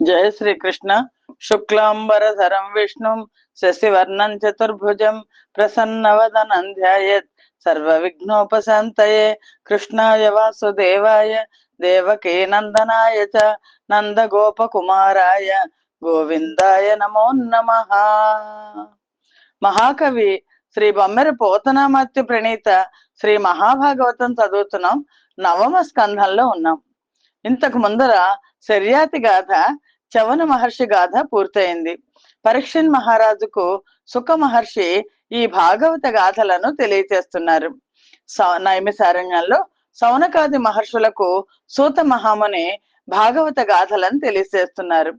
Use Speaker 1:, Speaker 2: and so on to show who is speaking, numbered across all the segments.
Speaker 1: జయ శ్రీకృష్ణ శుక్లాంబరధరం విష్ణుం శశివర్ణం చతుర్భుజం ప్రసన్నవదనం ధ్యాయత్ సర్వ విఘ్నోపశాంతయే కృష్ణాయ వాసుదేవాయ దేవకీ నందనాయ చ నంద గోపకుమారాయ గోవిందాయ నమో నమ మహాకవి శ్రీ బొమ్మెర పోతనామత్య ప్రణీత శ్రీ మహాభాగవతం చదువుతున్నాం. నవమ స్కంధంలో ఉన్నాం. ఇంతకు ముందర శర్యాతి గాథ చవన మహర్షి గాథ పూర్తయింది. పరీక్షన్ మహారాజుకు సుఖ మహర్షి ఈ భాగవత గాథలను తెలియచేస్తున్నారు. స- నైమిసారణ్యంలో సౌనకాది మహర్షులకు సూత మహాముని భాగవత గాథలను తెలియజేస్తున్నారు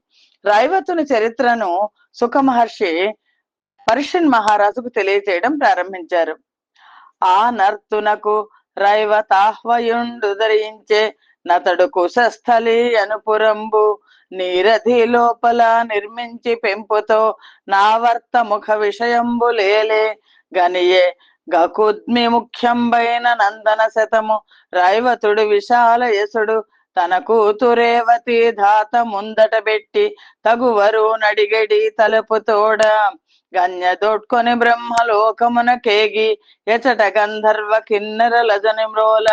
Speaker 1: రైవతుని చరిత్రను సుఖ మహర్షి పరీక్షన్ మహారాజుకు తెలియజేయడం ప్రారంభించారు. ఆ నర్తునకు రైవతాహ్వయుండు ధరించే నతడు కుశస్థలి అనుపురంబు నీరధి లోపల నిర్మించి పెంపుతో నావర్త ముఖ విషయంబు లేలే. గనియే గకుద్మి ముఖ్యంబైన నందన శతము రైవతుడు విశాల యసుడు తన కూతురేవతి ధాత ముందట పెట్టి తగువరు నడిగడి తలుపు తోడ. గన్య దోడ్కొని బ్రహ్మలోకమున కేగి ఎచట గంధర్వ కిన్నెర లజని మ్రోల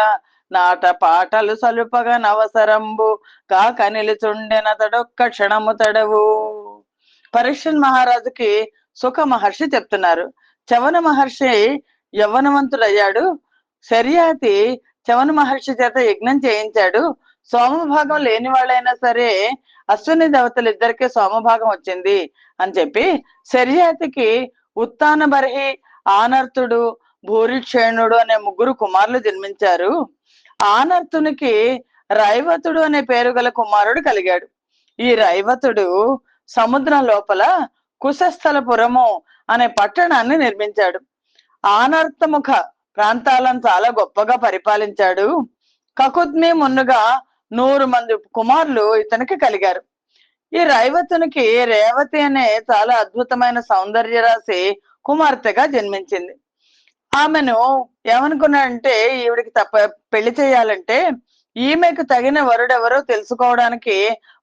Speaker 1: నాట పాటలు సలుపగా నవసరంబు కాక నిలుచుండెనతడొక్క క్షణము తడవు. పరీక్షన్ మహారాజుకి సుఖ మహర్షి చెప్తున్నారు. చవన మహర్షి యవ్వనవంతుడయ్యాడు. శర్యాతి చవన మహర్షి చేత యజ్ఞం చేయించాడు. సోమభాగం లేని వాళ్ళైనా సరే అశ్విని దేవతలు ఇద్దరికి సోమభాగం వచ్చింది అని చెప్పి శర్యాతికి ఉత్తాన బర్హి ఆనర్తుడు భూరిక్షేణుడు అనే ముగ్గురు కుమారులు జన్మించారు. ఆనర్తునికి రైవతుడు అనే పేరు గల కుమారుడు కలిగాడు. ఈ రైవతుడు సముద్రం లోపల కుశస్థలపురము అనే పట్టణాన్ని నిర్మించాడు. ఆనర్తముఖ ప్రాంతాలను చాలా గొప్పగా పరిపాలించాడు. కకుద్మి మున్నుగా నూరు మంది కుమారులు ఇతనికి కలిగారు. ఈ రైవతునికి రేవతి అనే చాలా అద్భుతమైన సౌందర్య రాశి కుమార్తెగా జన్మించింది. ఆమెను ఏమనుకున్నాడంటే ఈవిడికి తప్ప పెళ్ళి చేయాలంటే ఈమెకు తగిన వరుడెవరో తెలుసుకోవడానికి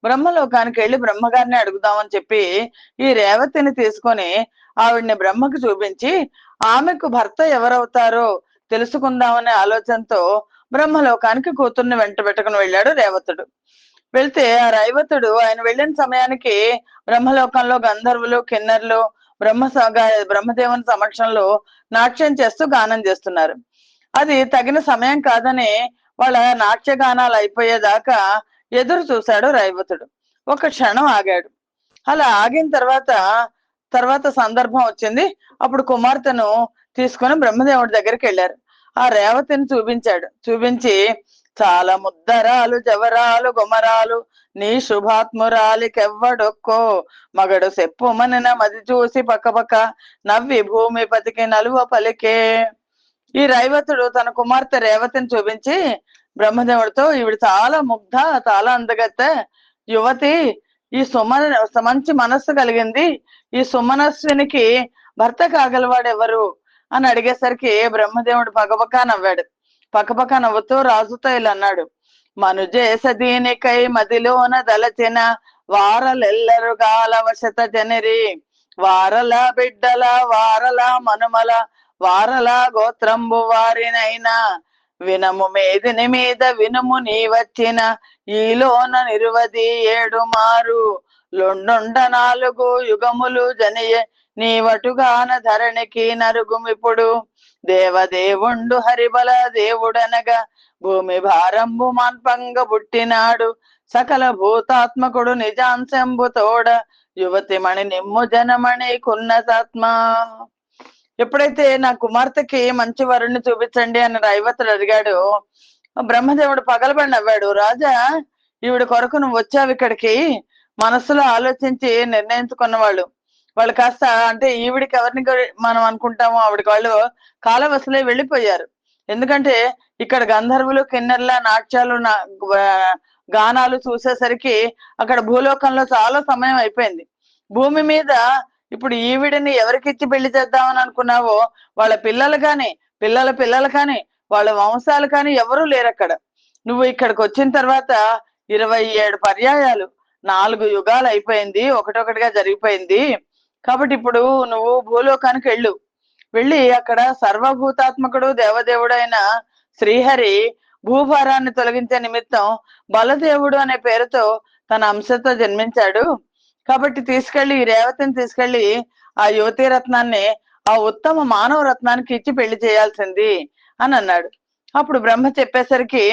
Speaker 1: బ్రహ్మలోకానికి వెళ్ళి బ్రహ్మగారిని అడుగుదామని చెప్పి ఈ రేవతిని తీసుకొని ఆవిడ్ని బ్రహ్మకు చూపించి ఆమెకు భర్త ఎవరవుతారో తెలుసుకుందామనే ఆలోచనతో బ్రహ్మలోకానికి కూతుర్ని వెంట పెట్టుకుని వెళ్ళాడు రేవతుడు. వెళ్తే ఆ రైవతుడు ఆయన వెళ్ళిన సమయానికి బ్రహ్మలోకంలో గంధర్వులు కిన్నర్లు బ్రహ్మ బ్రహ్మదేవుని సమక్షంలో నాట్యం చేస్తూ గానం చేస్తున్నారు. అది తగిన సమయం కాదని వాళ్ళ నాట్య గానాలు అయిపోయేదాకా ఎదురు చూశాడు రైవతుడు. ఒక క్షణం ఆగాడు. అలా ఆగిన తర్వాత తర్వాత సందర్భం వచ్చింది. అప్పుడు కుమార్తెను తీసుకొని బ్రహ్మదేవుడి దగ్గరికి వెళ్ళారు. ఆ రేవతిని చూపించాడు. చూపించి చాలా ముద్దరాలు జవరాలు గుమరాలు నీ శుభాత్మురాలికెవ్వడొక్కో? మగడు సెప్పుమనిన మది చూసి పక్కపక్క నవ్వి నవ్వి భూమిపతికి నలువ పలికే. ఈ రైవతుడు తన కుమార్తె రేవతిని చూపించి బ్రహ్మదేవుడితో ఈవిడ చాలా ముగ్ధ చాలా అందగత్తె యువతి ఈ సుమన మంచి మనస్సు కలిగింది. ఈ సుమనస్వినికి భర్త కాగలవాడెవరు? అని అడిగేసరికి బ్రహ్మదేవుడు పగబక నవ్వాడు. పక్కపక్క నవ్వుతూ రాజుతో ఇలా అన్నాడు మనుజేస దీనికై మదిలోన దలచిన వారలెల్లరు గాలవశత జనరి. వారల బిడ్డల వారల మనుమల వారల గోత్రంబు వారినైనా వినము మేదిని మీద వినుము నీ వచ్చిన ఈలోన నిరువది ఏడు మారు లొండొండ నాలుగు యుగములు జనియ నీవటుగాన ధరణికి నరుగుమిప్పుడు దేవదేవుండు హరిబల దేవుడనగా భూమి భారంబు మాన్పంగ పుట్టినాడు. సకల భూతాత్మకుడు నిజాంశంబు తోడ. యువతి మణి నిమ్ము జనమణి కున్నతాత్మ ఎప్పుడైతే నా కుమార్తెకి మంచి వరుణ్ణి చూపించండి అని రైవతుడు అడిగాడు బ్రహ్మదేవుడు పగలబడి నవ్వాడు రాజా ఈవిడ కొరకు నువ్వు వచ్చావు ఇక్కడికి? మనసులో ఆలోచించి నిర్ణయించుకున్నవాళ్ళు వాళ్ళు కాస్త అంటే ఈవిడికి ఎవరిని మనం అనుకుంటామో ఆవిడకి వాళ్ళు కాలవసలే వెళ్ళిపోయారు. ఎందుకంటే ఇక్కడ గంధర్వులు కిన్నెర్ల నాట్యాలు నా- గానాలు చూసేసరికి అక్కడ భూలోకంలో చాలా సమయం అయిపోయింది. భూమి మీద ఇప్పుడు ఈవిడిని ఎవరికిచ్చి పెళ్ళి చేద్దామని అనుకున్నావో వాళ్ళ పిల్లలు కానీ పిల్లల పిల్లలు కానీ వాళ్ళ వంశాలు కానీ ఎవరూ లేరు అక్కడ నువ్వు ఇక్కడికి వచ్చిన తర్వాత ఇరవై ఏడు పర్యాయాలు నాలుగు యుగాలు అయిపోయింది ఒకటొకటిగా జరిగిపోయింది. కాబట్టి ఇప్పుడు నువ్వు భూలోకానికి వెళ్ళు. వెళ్ళి అక్కడ సర్వభూతాత్మకుడు దేవదేవుడైన శ్రీహరి భూభారాన్ని తొలగించే నిమిత్తం బలదేవుడు అనే పేరుతో తన అంశతో జన్మించాడు. కాబట్టి తీసుకెళ్ళి ఈ రేవతిని తీసుకెళ్ళి ఆ యువతీ రత్నాన్ని ఆ ఉత్తమ మానవ రత్నానికి ఇచ్చి పెళ్ళి చేయాల్సింది అని అన్నాడు. అప్పుడు బ్రహ్మ చెప్పేసరికి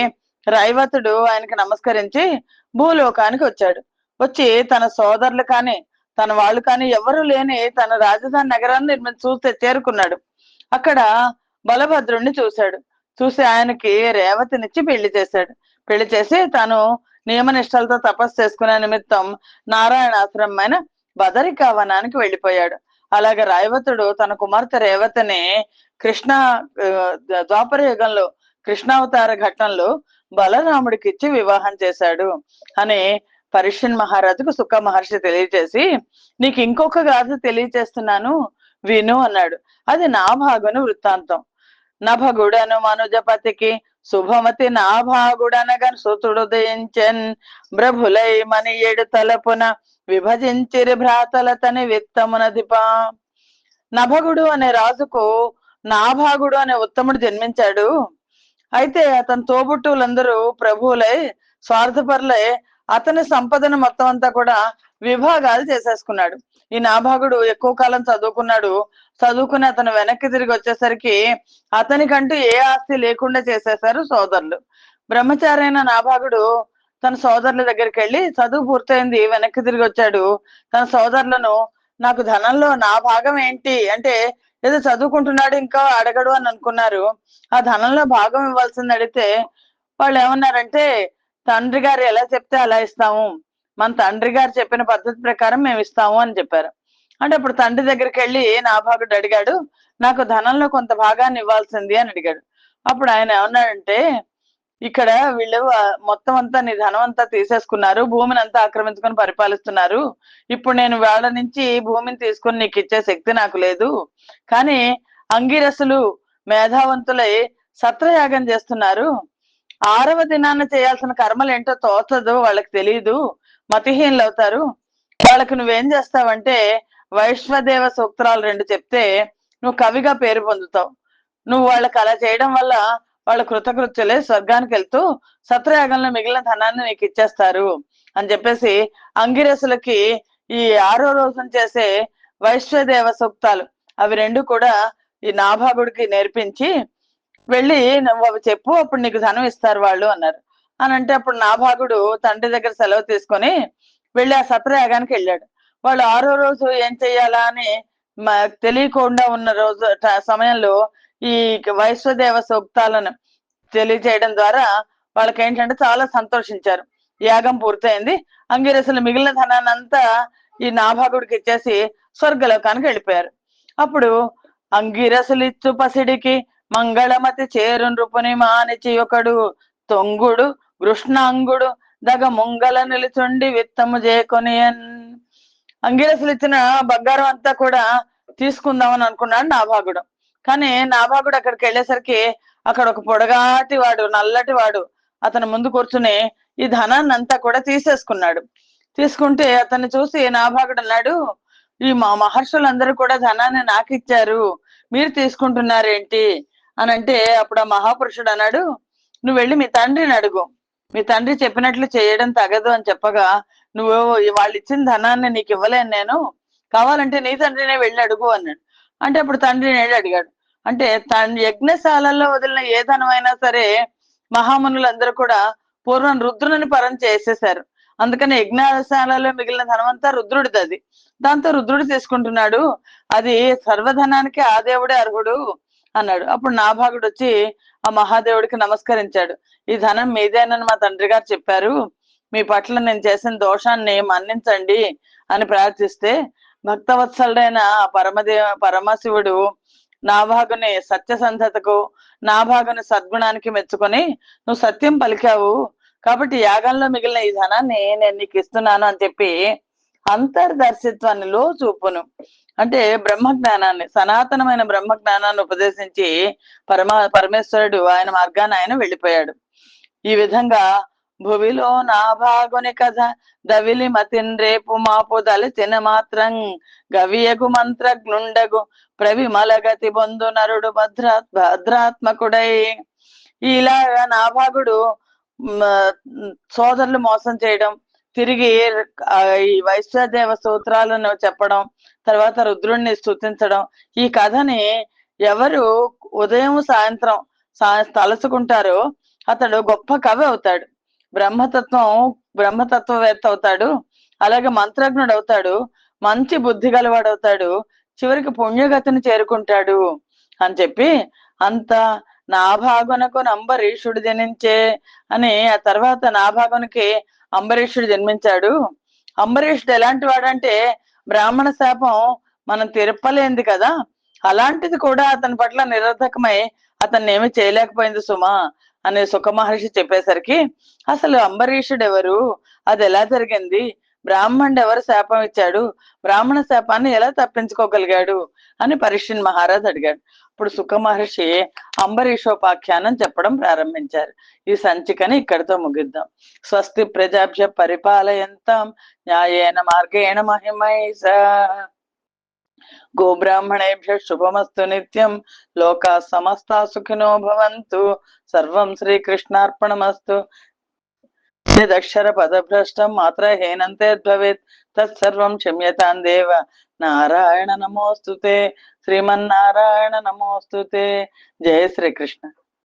Speaker 1: రైవతుడు ఆయనకి నమస్కరించి భూలోకానికి వచ్చాడు. వచ్చి తన సోదరులు కానీ తన వాళ్ళు కానీ ఎవరు లేని తన రాజధాని నగరాన్ని చూస్తే చేరుకున్నాడు అక్కడ బలభద్రుణ్ణి చూశాడు. చూసి ఆయనకి రేవతినిచ్చి పెళ్ళి చేశాడు. పెళ్ళి చేసి తను నియమనిష్టలతో తపస్సు చేసుకునే నిమిత్తం నారాయణాశ్రమమైన బదరికా వనానికి వెళ్ళిపోయాడు. అలాగే రాయవతుడు తన కుమార్తె రేవతిని కృష్ణ ద్వాపర యుగంలో కృష్ణావతార ఘట్టంలో బలరాముడికి ఇచ్చి వివాహం చేశాడు అని పరిషన్ మహారాజుకు సుఖ మహర్షి తెలియజేసి నీకు ఇంకొక గాథ తెలియజేస్తున్నాను విను అన్నాడు. అది నా భాగను వృత్తాంతం. నభగుడను మనుజపతికి శుభమతి నాభాగుడనగన్ సుతుడు దయించన్ బ్రభులై మని ఏడు తలపున విభజించిరి భ్రాతలతని విత్తమునదిపా నభగుడు అనే రాజుకు నాభాగుడు అనే ఉత్తముడు జన్మించాడు. అయితే అతని తోబుట్టువులందరూ ప్రభువులై స్వార్థపరులై అతని సంపదను మొత్తం అంతా కూడా విభాగాలు చేసేసుకున్నాడు. ఈ నాభాగుడు ఎక్కువ కాలం చదువుకున్నాడు. చదువుకుని అతను వెనక్కి తిరిగి వచ్చేసరికి అతనికంటూ ఏ ఆస్తి లేకుండా చేసేశారు సోదరులు. బ్రహ్మచారి అయిన నాభాగుడు తన సోదరుల దగ్గరికి వెళ్ళి చదువు పూర్తయింది వెనక్కి తిరిగి వచ్చాడు. తన సోదరులను నాకు ధనంలో నా భాగం ఏంటి? అంటే ఏదో చదువుకుంటున్నాడు ఇంకా అడగడు అని అనుకున్నారు. ఆ ధనంలో భాగం ఇవ్వాల్సింది అడిగితే వాళ్ళు ఏమన్నారంటే తండ్రి గారు ఎలా చెప్తే అలా ఇస్తాము. మన తండ్రి గారు చెప్పిన పద్ధతి ప్రకారం మేము ఇస్తాము అని చెప్పారు. అంటే అప్పుడు తండ్రి దగ్గరికి వెళ్ళి నా భాగుడు అడిగాడు. నాకు ధనంలో కొంత భాగాన్ని ఇవ్వాల్సింది అని అడిగాడు. అప్పుడు ఆయన ఏమన్నాడంటే ఇక్కడ వీళ్ళు మొత్తం అంతా నీ ధనం అంతా తీసేసుకున్నారు. భూమిని అంతా ఆక్రమించుకొని పరిపాలిస్తున్నారు. ఇప్పుడు నేను వాళ్ళ నుంచి భూమిని తీసుకొని నీకు ఇచ్చే శక్తి నాకు లేదు. కానీ అంగిరసులు మేధావంతులై సత్రయాగం చేస్తున్నారు. ఆరవ దినాన చేయాల్సిన కర్మలు ఏంటో తోచదు వాళ్ళకి తెలియదు మతిహీనులు అవుతారు. వాళ్ళకి నువ్వేం చేస్తావంటే వైశ్వదేవ సూక్తాలు రెండు చెప్తే నువ్వు కవిగా పేరు పొందుతావు. నువ్వు వాళ్ళకి అలా చేయడం వల్ల వాళ్ళ కృతకృత్యులే స్వర్గానికి వెళ్తూ సత్రయాగంలో మిగిలిన ధనాన్ని నీకు ఇచ్చేస్తారు అని చెప్పేసి అంగిరసులకి ఈ ఆరో రోజున చేసే వైశ్వదేవ సూక్తాలు అవి రెండు కూడా ఈ నాభాగుడికి నేర్పించి వెళ్ళి చెప్పు అప్పుడు నీకు ధనం ఇస్తారు వాళ్ళు అన్నారు. అని అంటే అప్పుడు నాభాగుడు తండ్రి దగ్గర సెలవు తీసుకొని వెళ్ళి ఆ సత్రయాగానికి వెళ్ళాడు. వాళ్ళు ఆరో రోజు ఏం చెయ్యాలా అని తెలియకుండా ఉన్న రోజు సమయంలో ఈ వైశ్వదేవ సూక్తాలను తెలియజేయడం ద్వారా వాళ్ళకి ఏంటంటే చాలా సంతోషించారు. యాగం పూర్తయింది. అంగిరసులు మిగిలిన ధనాన్ని అంతా ఈ నాభాగుడికి ఇచ్చేసి స్వర్గలోకానికి వెళ్ళిపోయారు. అప్పుడు అంగిరసులిచ్చు పసిడికి మంగళమతి చేరు నృపుని మానిచి ఒకడు తొంగుడు కృష్ణాంగుడు దగ ముంగల నిలుచుండి విత్తము చేకొని అంగిరసులు ఇచ్చిన బంగారం అంతా కూడా తీసుకుందామని అనుకున్నాడు నాభాగుడు. కానీ నాభాగుడు అక్కడికి వెళ్ళేసరికి అక్కడ ఒక పొడగాటి వాడు నల్లటి వాడు అతని ముందు కూర్చుని ఈ ధనాన్ని అంతా కూడా తీసేసుకున్నాడు. తీసుకుంటే అతన్ని చూసి నాభాగుడు అన్నాడు ఈ మా మహర్షులందరూ కూడా ధనాన్ని నాకు ఇచ్చారు మీరు తీసుకుంటున్నారేంటి? అని అంటే అప్పుడు ఆ మహాపురుషుడు అన్నాడు నువ్వు వెళ్ళి మీ తండ్రిని అడుగు. మీ తండ్రి చెప్పినట్లు చేయడం తగదు అని చెప్పగా నువ్వు వాళ్ళు ఇచ్చిన ధనాన్ని నీకు ఇవ్వలేను నేను. కావాలంటే నీ తండ్రినే వెళ్ళి అడుగు అన్నాడు. అంటే అప్పుడు తండ్రిని వెళ్ళి అడిగాడు. అంటే తన యజ్ఞశాలల్లో వదిలిన ఏ ధనమైనా సరే మహామునులందరూ కూడా పూర్వం రుద్రుని పరం చేసేశారు. అందుకని యజ్ఞశాలలో మిగిలిన ధనం అంతా రుద్రుడిది అది. దాంతో రుద్రుడు తీసుకుంటున్నాడు అది సర్వధనానికి ఆ దేవుడే అర్హుడు. అన్నాడు. అప్పుడు నాభాగుడు వచ్చి ఆ మహాదేవుడికి నమస్కరించాడు. ఈ ధనం మీదేనని మా తండ్రి గారు చెప్పారు. మీ పట్ల నేను చేసిన దోషాన్ని మన్నించండి అని ప్రార్థిస్తే భక్తవత్సలుడైన పరమదేవ పరమశివుడు నాభాగుని సత్యసంధతకు నాభాగుని సద్గుణానికి మెచ్చుకొని నువ్వు సత్యం పలికావు కాబట్టి యాగంలో మిగిలిన ఈ ధనాన్ని నేను నీకు ఇస్తున్నాను అని చెప్పి అంతర్దర్శిత్వాన్ని లో చూపును అంటే బ్రహ్మ జ్ఞానాన్ని సనాతనమైన బ్రహ్మ జ్ఞానాన్ని ఉపదేశించి పరమ పరమేశ్వరుడు ఆయన మార్గాన్ని ఆయన వెళ్ళిపోయాడు. ఈ విధంగా భువిలో నా భాగుని కథ దవిలి మతిన్ రేపు మాపు దలిచిన మాత్రం గవియగు మంత్రజ్ఞుండగు ప్రవిమలగతి బొందు నరుడు భద్ర భద్రాత్మకుడై. ఇలాగా నాభాగుడు సోదరులు మోసం చేయడం తిరిగి ఈ వైశ్వదేవ సూత్రాలను చెప్పడం తర్వాత రుద్రుణ్ణి స్థుతించడం ఈ కథని ఎవరు ఉదయం సాయంత్రం సా- తలుచుకుంటారో అతడు గొప్ప కవి అవుతాడు. బ్రహ్మతత్వం బ్రహ్మతత్వవేత్త అవుతాడు. అలాగే మంత్రజ్ఞుడు అవుతాడు. మంచి బుద్ధి గలవాడు అవుతాడు. చివరికి పుణ్యగతిని చేరుకుంటాడు అని చెప్పి అంత నాభాగునకు నంబరీషుడు జనించే అని ఆ తర్వాత నాభాగునికి అంబరీషుడు జన్మించాడు. అంబరీషుడు ఎలాంటి వాడంటే బ్రాహ్మణ శాపం మనం తిరపలేంది కదా. అలాంటిది కూడా అతని పట్ల నిరర్ధకమై అతన్ని ఏమి చేయలేకపోయింది సుమా అనే సుఖ మహర్షి చెప్పేసరికి అసలు అంబరీషుడు ఎవరు అది ఎలా జరిగింది? బ్రాహ్మణుడు ఎవరు శాపం ఇచ్చాడు? బ్రాహ్మణ శాపాన్ని ఎలా తప్పించుకోగలిగాడు? అని పరీక్షణ్ మహారాజ్ అడిగాడు. అప్పుడు సుఖ మహర్షి అంబరీషోపాఖ్యానం చెప్పడం ప్రారంభించారు. ఈ సంచికని ఇక్కడితో ముగిద్దాం. స్వస్తి ప్రజాభ్య పరిపాలయంతం న్యాయేన మార్గేణ మహిమైస. గోబ్రాహ్మణేభ్య శుభమస్తు నిత్యం. లోకా సమస్త సుఖినో భవంతు. సర్వం శ్రీకృష్ణార్పణమస్తు. యదక్షర పదభ్రష్టం మాత్ర హేనంతే భవేత్ తత్సర్వం క్షమ్యతాం దేవ. నారాయణ నమోస్తుతే. శ్రీమన్నారాయణ నమోస్తుతే. జయ శ్రీకృష్ణ.